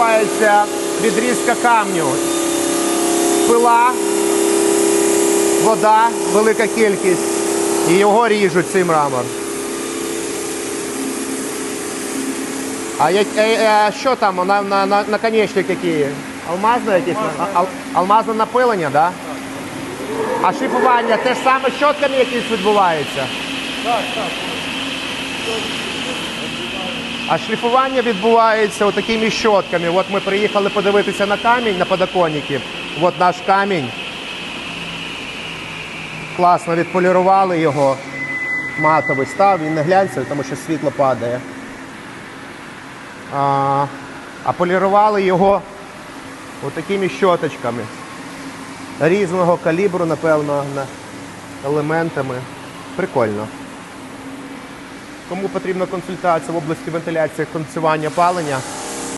відбувається відрізка камню. Пила, вода, велика кількість. І його ріжуть цей мрамор. А як, е, е, що там на, на, на, наконечник який? Алмазне якесь? Ал- алмазне напилення, так? Да? А шліфування те ж саме щотками якісь відбувається? Так, так. А шліфування відбувається отакими щотками. От ми приїхали подивитися на камінь на подоконники. От наш камінь. Класно відполірували його. Матовий став, він не глянцевий, тому що світло падає. А, а полірували його отакими щоточками. Різного калібру, напевно, елементами. Прикольно. Кому потрібна консультація в області вентиляції кондиціювання палення,